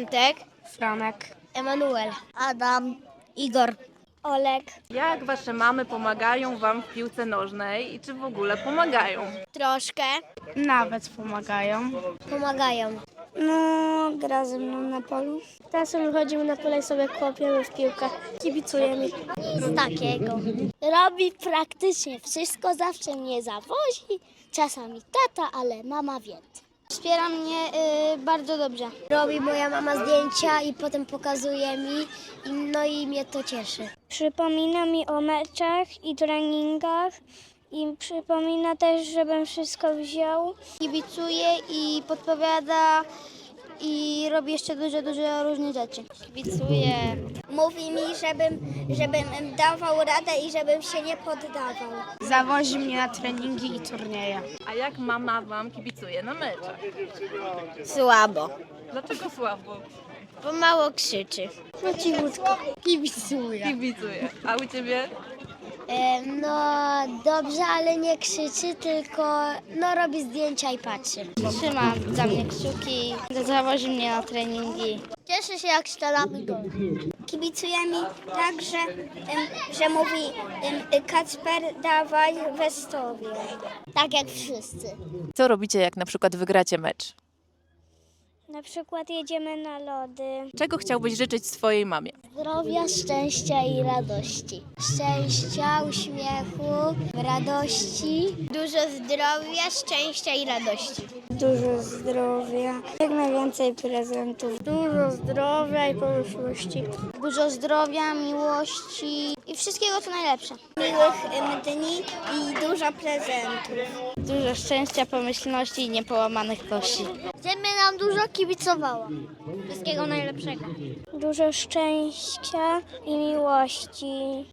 Antek, Franek. Emanuel, Adam, Igor, Olek, Jak wasze mamy pomagają wam w piłce nożnej i czy w ogóle pomagają? troszkę Nawet pomagają. pomagają. No, gra ze mną na polu. Czasem wychodzimy na pole i sobie kłapiemy w piłkę. Kibicuje mi. Nic takiego. Robi praktycznie wszystko, zawsze mnie zawozi. Czasami tata, ale mama więcej. Wspiera mnie y, bardzo dobrze. Robi moja mama zdjęcia i potem pokazuje mi, i, no i mnie to cieszy. Przypomina mi o meczach i treningach. I przypomina też, żebym wszystko wziął. Kibicuje i podpowiada i robi jeszcze dużo, dużo różnych rzeczy. Kibicuje. Mówi mi, żebym, żebym dawał radę i żebym się nie poddawał. Zawozi mnie na treningi i turnieje. A jak mama wam kibicuje na meczach? Słabo, Dlaczego słabo? bo mało krzyczy. No cichutko. Kibicuje. Kibicuje. A u ciebie? E, no dobrze, ale nie krzyczy, tylko no robi zdjęcia i patrzy. Trzyma za mnie kciuki. Zawozi mnie na treningi. Cieszy się jak strzelamy gol. Kibicuje mi tak, że, że mówi em, Kacper dawaj Westowie. Tak jak wszyscy. Co robicie, jak na przykład wygracie mecz? Na przykład jedziemy na lody. Czego chciałbyś życzyć swojej mamie? Zdrowia, szczęścia i radości. Szczęścia, uśmiechu, radości. Dużo zdrowia, szczęścia i radości. Dużo zdrowia, jak najwięcej prezentów. Dużo zdrowia i pomyślności. Dużo zdrowia, miłości i wszystkiego co najlepsze. Miłych dni i dużo prezentów. Dużo szczęścia, pomyślności i niepołamanych kości. Żeby nam dużo kibicowała. Wszystkiego najlepszego. Dużo szczęścia i miłości.